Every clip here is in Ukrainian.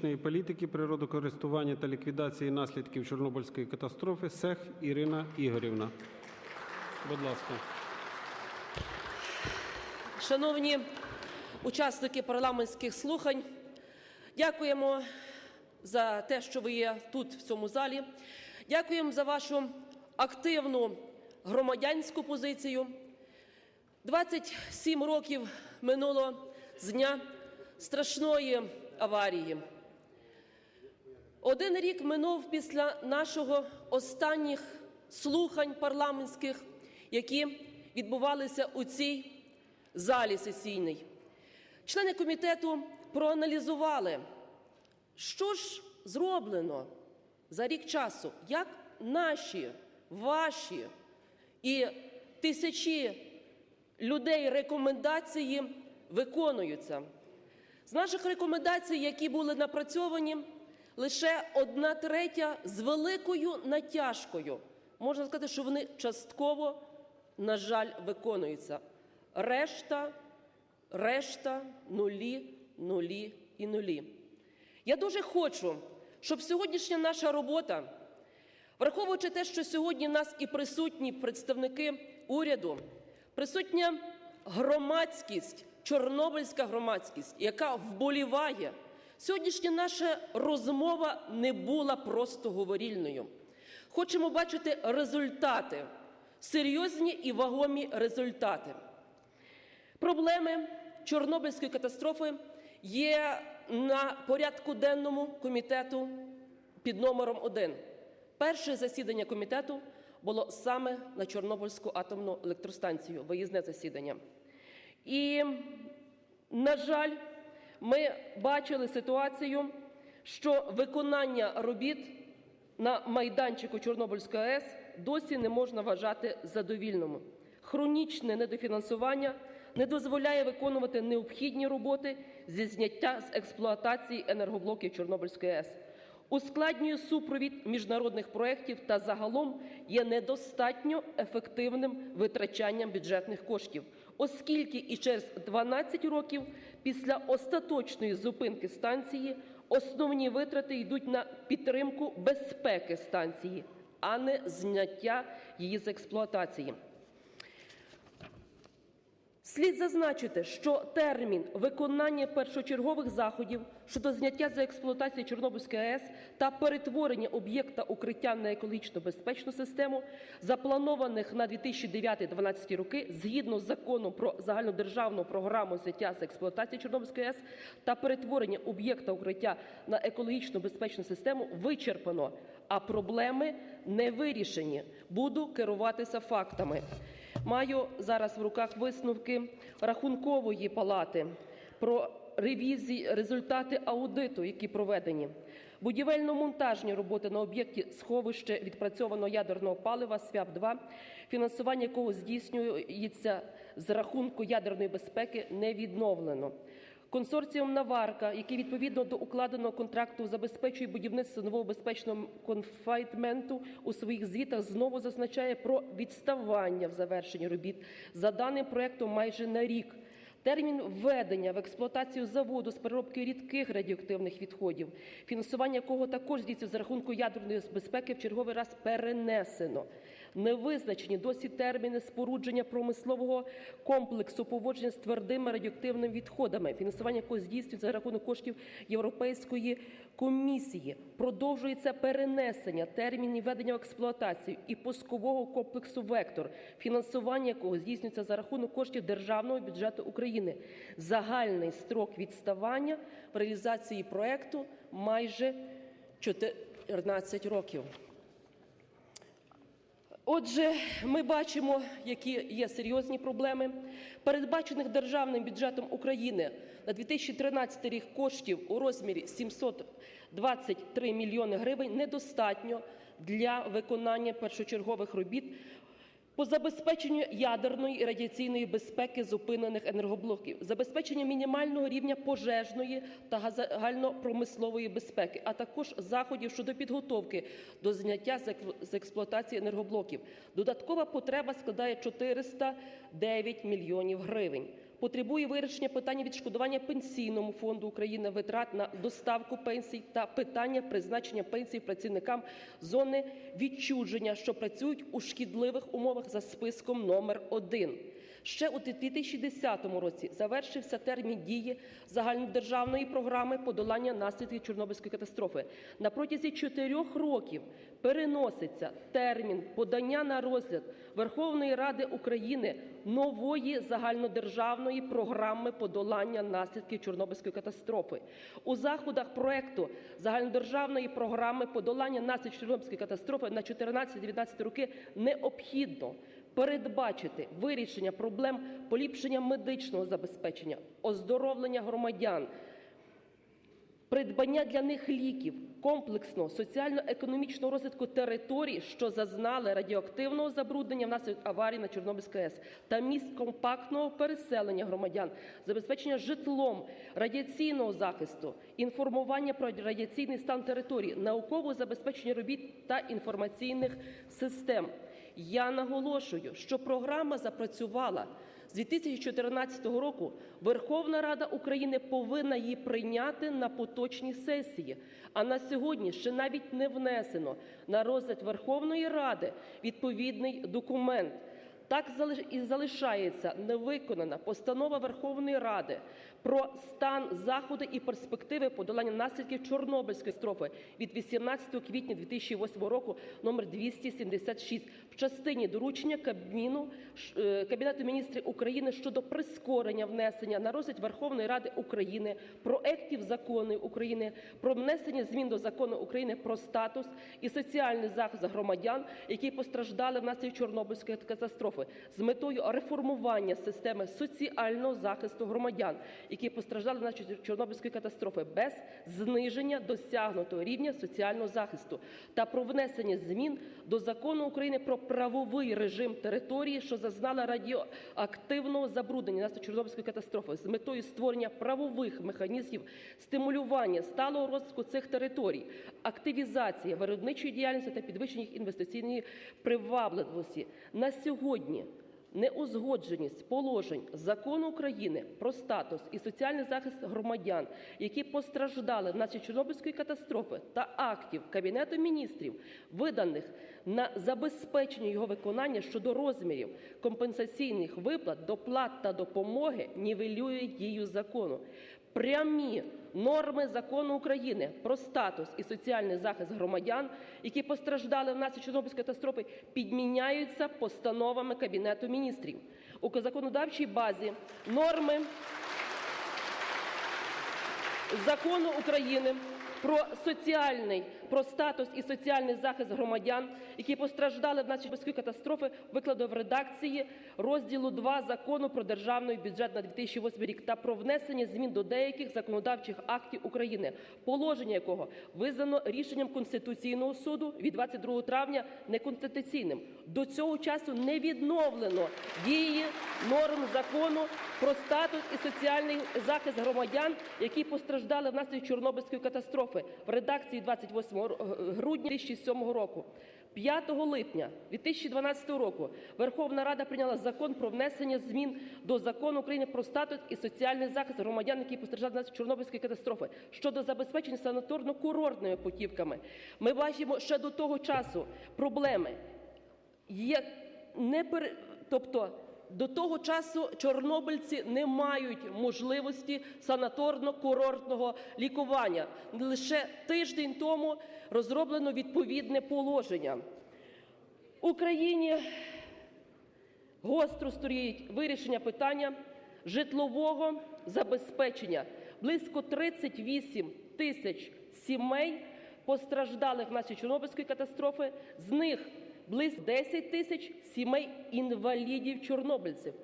політики, природокористування та ліквідації наслідків Чорнобильської катастрофи Сех Ірина Ігорівна. Будь ласка. Шановні учасники парламентських слухань, дякуємо за те, що ви є тут, в цьому залі. Дякуємо за вашу активну громадянську позицію. 27 років минуло з дня страшної аварії. Один рік минув після нашого останніх слухань парламентських, які відбувалися у цій залі сесійній. Члени комітету проаналізували, що ж зроблено за рік часу, як наші, ваші і тисячі людей рекомендації виконуються. З наших рекомендацій, які були напрацьовані, лише одна третя з великою натяжкою. Можна сказати, що вони частково, на жаль, виконуються. Решта, решта нулі, нулі і нулі. Я дуже хочу, щоб сьогоднішня наша робота, враховуючи те, що сьогодні нас і присутні представники уряду, присутня громадськість, чорнобильська громадськість, яка вболіває, сьогоднішня наша розмова не була просто говорільною. Хочемо бачити результати, серйозні і вагомі результати. Проблеми Чорнобильської катастрофи є на порядку денному комітету під номером 1. Перше засідання комітету було саме на Чорнобильську атомну електростанцію, виїзне засідання. І, на жаль, ми бачили ситуацію, що виконання робіт на майданчику Чорнобильської АЕС досі не можна вважати задовільним. Хронічне недофінансування не дозволяє виконувати необхідні роботи зі зняття з експлуатації енергоблоків Чорнобильської АЕС. Ускладнює супровід міжнародних проєктів та загалом є недостатньо ефективним витрачанням бюджетних коштів, оскільки і через 12 років після остаточної зупинки станції основні витрати йдуть на підтримку безпеки станції, а не зняття її з експлуатації. Слід зазначити, що термін виконання першочергових заходів щодо зняття з експлуатації Чорнобильської АЕС та перетворення об'єкта укриття на екологічно безпечну систему, запланованих на 2009-2012 роки, згідно з законом про загальнодержавну програму зняття з експлуатації Чорнобильської АЕС та перетворення об'єкта укриття на екологічно безпечну систему, вичерпано, а проблеми не вирішені. Буду керуватися фактами. Маю зараз в руках висновки рахункової палати про ревізії, результати аудиту, які проведені. Будівельно-монтажні роботи на об'єкті сховище відпрацьованого ядерного палива СВЯП-2, фінансування якого здійснюється з рахунку ядерної безпеки, не відновлено. Консорціум Наварка, який відповідно до укладеного контракту забезпечує будівництво нового безпечного конфайтменту у своїх звітах, знову зазначає про відставання в завершенні робіт за даним проектом майже на рік. Термін введення в експлуатацію заводу з переробки рідких радіоактивних відходів, фінансування якого також здійснюється за рахунку ядерної безпеки, в черговий раз перенесено. Не визначені досі терміни спорудження промислового комплексу поводження з твердими радіоактивними відходами, фінансування якого здійснюється за рахунок коштів Європейської комісії. Продовжується перенесення термінів введення в експлуатацію і пускового комплексу Вектор, фінансування якого здійснюється за рахунок коштів державного бюджету України. Загальний строк відставання в реалізації проекту майже 14 років. Отже, ми бачимо, які є серйозні проблеми. Передбачених державним бюджетом України на 2013 рік коштів у розмірі 723 мільйони гривень недостатньо для виконання першочергових робіт по забезпеченню ядерної і радіаційної безпеки зупинених енергоблоків, забезпечення мінімального рівня пожежної та загальнопромислової безпеки, а також заходів щодо підготовки до зняття з ек- з експлуатації енергоблоків. Додаткова потреба складає 409 мільйонів гривень. Потребує вирішення питання відшкодування Пенсійному фонду України витрат на доставку пенсій та питання призначення пенсій працівникам зони відчуження, що працюють у шкідливих умовах за списком номер 1. Ще у 2010 році завершився термін дії загальнодержавної програми подолання наслідків Чорнобильської катастрофи. На протязі чотирьох років переноситься термін подання на розгляд Верховної Ради України нової загальнодержавної програми подолання наслідків Чорнобильської катастрофи. У заходах проекту загальнодержавної програми подолання наслідків Чорнобильської катастрофи на 14-19 роки необхідно передбачити вирішення проблем поліпшення медичного забезпечення, оздоровлення громадян, придбання для них ліків, комплексного соціально-економічного розвитку територій, що зазнали радіоактивного забруднення внаслідок аварії на Чорнобильській АЕС, та місць компактного переселення громадян, забезпечення житлом, радіаційного захисту, інформування про радіаційний стан території, наукового забезпечення робіт та інформаційних систем. Я наголошую, що програма запрацювала з 2014 року. Верховна Рада України повинна її прийняти на поточній сесії. А на сьогодні ще навіть не внесено на розгляд Верховної Ради відповідний документ. Так і залишається невиконана постанова Верховної Ради про стан, заходи і перспективи подолання наслідків Чорнобильської катастрофи від 18 квітня 2008 року номер 276 в частині доручення Кабміну е, Кабінету міністрів України щодо прискорення внесення на розгляд Верховної Ради України проектів законів України про внесення змін до закону України про статус і соціальний захист громадян, які постраждали внаслідок Чорнобильської катастрофи, з метою реформування системи соціального захисту громадян, які постраждали внаслідок Чорнобильської катастрофи, без зниження досягнутого рівня соціального захисту та про внесення змін до закону України про правовий режим території, що зазнала радіоактивного забруднення внаслідок Чорнобильської катастрофи, з метою створення правових механізмів стимулювання сталого розвитку цих територій, активізація виробничої діяльності та підвищення їх інвестиційної привабливості. На сьогодні неузгодженість положень закону України про статус і соціальний захист громадян, які постраждали внаслідок Чорнобильської катастрофи, та актів Кабінету міністрів, виданих на забезпечення його виконання щодо розмірів компенсаційних виплат, доплат та допомоги, нівелює дію закону. Прямі норми закону України про статус і соціальний захист громадян, які постраждали внаслідок Чорнобильської катастрофи, підміняються постановами Кабінету міністрів. У законодавчій базі норми закону України про соціальний, про статус і соціальний захист громадян, які постраждали внаслідок катастрофи, викладено в редакції розділу 2 закону про державний бюджет на 2008 рік та про внесення змін до деяких законодавчих актів України, положення якого визнано рішенням Конституційного суду від 22 травня неконституційним. До цього часу не відновлено дії норм закону про статус і соціальний захист громадян, які постраждали внаслідок Чорнобильської катастрофи в редакції 28 грудня 2007 року. 5 липня 2012 року Верховна Рада прийняла закон про внесення змін до закону України про статус і соціальний захист громадян, які постраждали внаслідок Чорнобильської катастрофи щодо забезпечення санаторно-курортними путівками. Ми бачимо ще до того часу проблеми. Є не пере... тобто до того часу чорнобильці не мають можливості санаторно-курортного лікування. Лише тиждень тому розроблено відповідне положення. Україні гостро стоїть вирішення питання житлового забезпечення. Близько 38 тисяч сімей постраждалих внаслідок Чорнобильської катастрофи. З них близько 10 тисяч сімей інвалідів-чорнобильців.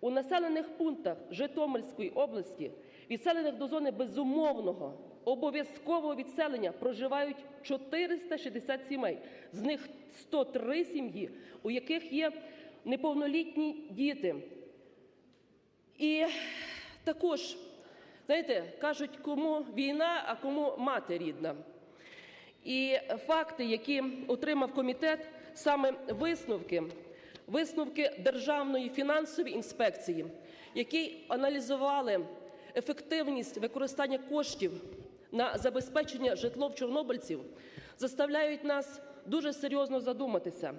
У населених пунктах Житомирської області, відселених до зони безумовного обов'язкового відселення, проживають 460 сімей. З них 103 сім'ї, у яких є неповнолітні діти. І також, знаєте, кажуть, кому війна, а кому мати рідна. І факти, які отримав комітет, саме висновки, висновки Державної фінансової інспекції які аналізували ефективність використання коштів на забезпечення житлом чорнобильців, заставляють нас дуже серйозно задуматися.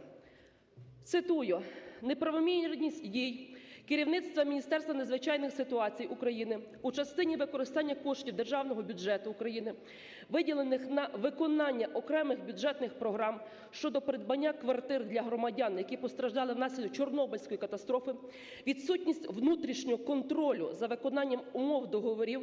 Цитую: неправомірність дій керівництва Міністерства надзвичайних ситуацій України у частині використання коштів державного бюджету України, виділених на виконання окремих бюджетних програм щодо придбання квартир для громадян, які постраждали внаслідок Чорнобильської катастрофи, відсутність внутрішнього контролю за виконанням умов договорів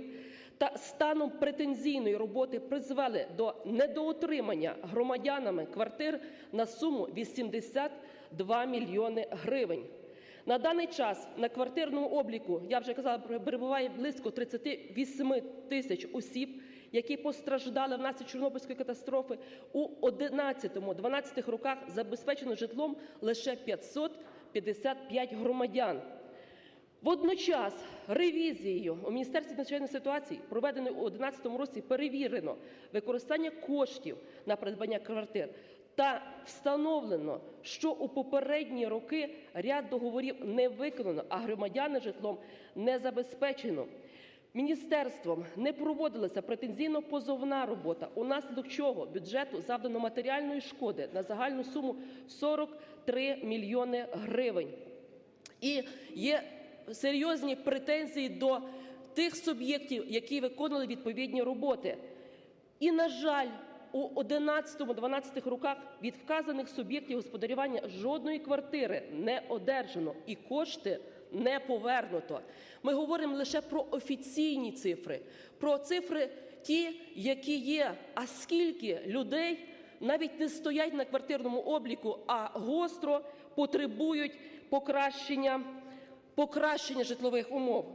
та станом претензійної роботи призвели до недоотримання громадянами квартир на суму 82 мільйони гривень. На даний час на квартирному обліку, я вже казала, перебуває близько 38 тисяч осіб, які постраждали внаслідок Чорнобильської катастрофи. У 11-12 роках забезпечено житлом лише 555 громадян. Водночас ревізією у Міністерстві надзвичайних ситуацій, проведеною у 2011 році, перевірено використання коштів на придбання квартир та встановлено, що у попередні роки ряд договорів не виконано, а громадяни житлом не забезпечено. Міністерством не проводилася претензійно-позовна робота, унаслідок чого бюджету завдано матеріальної шкоди на загальну суму 43 мільйони гривень. І є серйозні претензії до тих суб'єктів, які виконували відповідні роботи. І, на жаль, у 11-12 роках від вказаних суб'єктів господарювання жодної квартири не одержано і кошти не повернуто. Ми говоримо лише про офіційні цифри, про цифри ті, які є. А скільки людей навіть не стоять на квартирному обліку, а гостро потребують покращення, покращення житлових умов.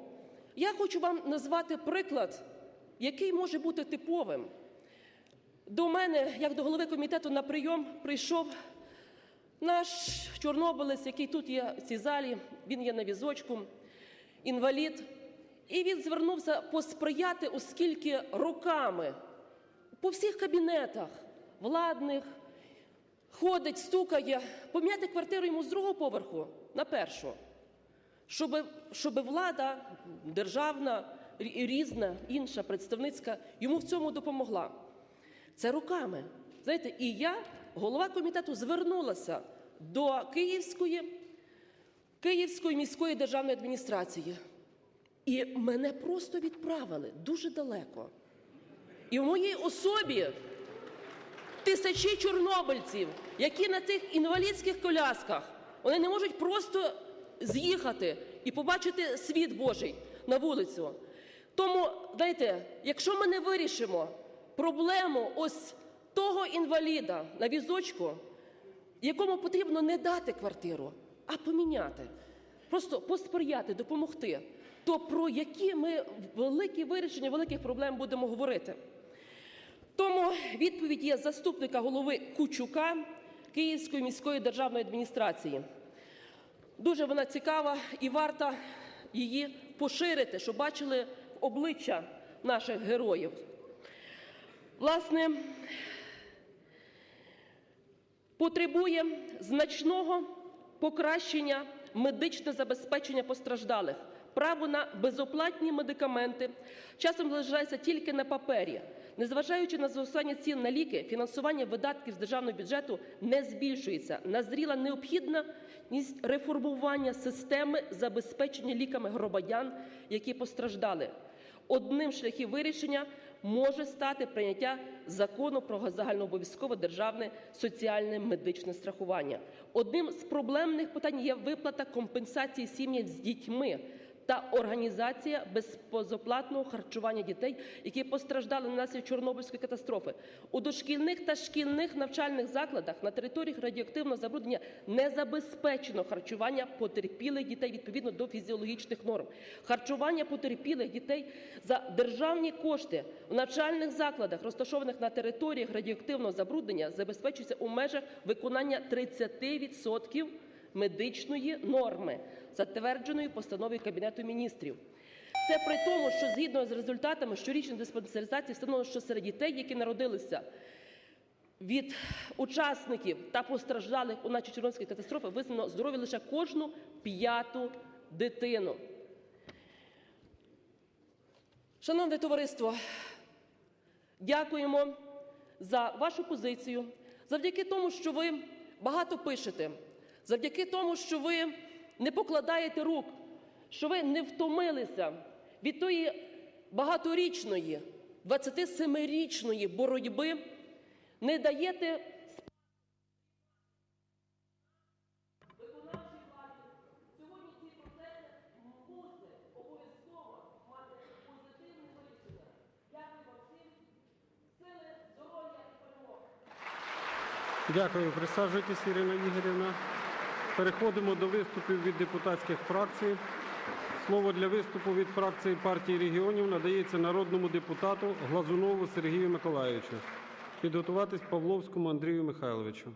Я хочу вам назвати приклад, який може бути типовим. До мене, як до голови комітету, на прийом прийшов наш чорнобилець, який тут є в цій залі, він є на візочку, інвалід. І він звернувся посприяти, оскільки роками по всіх кабінетах владних ходить, стукає, поміняти квартиру йому з другого поверху на першу, щоб, щоб влада державна, рі- різна, інша, представницька йому в цьому допомогла. Це руками. Знаєте, і я, голова комітету, звернулася до Київської, Київської міської державної адміністрації. І мене просто відправили дуже далеко. І в моїй особі тисячі чорнобильців, які на цих інвалідських колясках, вони не можуть просто з'їхати і побачити світ Божий на вулицю. Тому, знаєте, якщо ми не вирішимо проблему ось того інваліда на візочку, якому потрібно не дати квартиру, а поміняти, просто посприяти, допомогти, то про які ми великі вирішення великих проблем будемо говорити. Тому відповідь є заступника голови Кучука Київської міської державної адміністрації. Дуже вона цікава і варта її поширити, щоб бачили обличчя наших героїв. Власне, потребує значного покращення медичне забезпечення постраждалих. Право на безоплатні медикаменти часом залишається тільки на папері. Незважаючи на зростання цін на ліки, фінансування видатків з державного бюджету не збільшується. Назріла необхідність реформування системи забезпечення ліками громадян, які постраждали. Одним шляхів вирішення може стати прийняття закону про загальнообов'язкове державне соціальне медичне страхування. Одним з проблемних питань є виплата компенсації сім'ям з дітьми та організація безпозоплатного харчування дітей, які постраждали внаслідок Чорнобильської катастрофи. У дошкільних та шкільних навчальних закладах на територіях радіоактивного забруднення не забезпечено харчування потерпілих дітей відповідно до фізіологічних норм. Харчування потерпілих дітей за державні кошти в навчальних закладах, розташованих на територіях радіоактивного забруднення, забезпечується у межах виконання 30% медичної норми, затвердженої постановою Кабінету міністрів. Це при тому, що згідно з результатами щорічної диспансеризації встановлено, що серед дітей, які народилися від учасників та постраждалих у наче Чорнобильської катастрофи, визнано здоров'я лише кожну п'яту дитину. Шановне товариство, дякуємо за вашу позицію. Завдяки тому, що ви багато пишете, завдяки тому, що ви не покладаєте рук, що ви не втомилися від тої багаторічної, 27-річної боротьби, не даєте Дякую. Присаджуйтесь, Ірина Ігорівна. Переходимо до виступів від депутатських фракцій. Слово для виступу від фракції партії регіонів надається народному депутату Глазунову Сергію Миколайовичу. Підготуватись Павловському Андрію Михайловичу.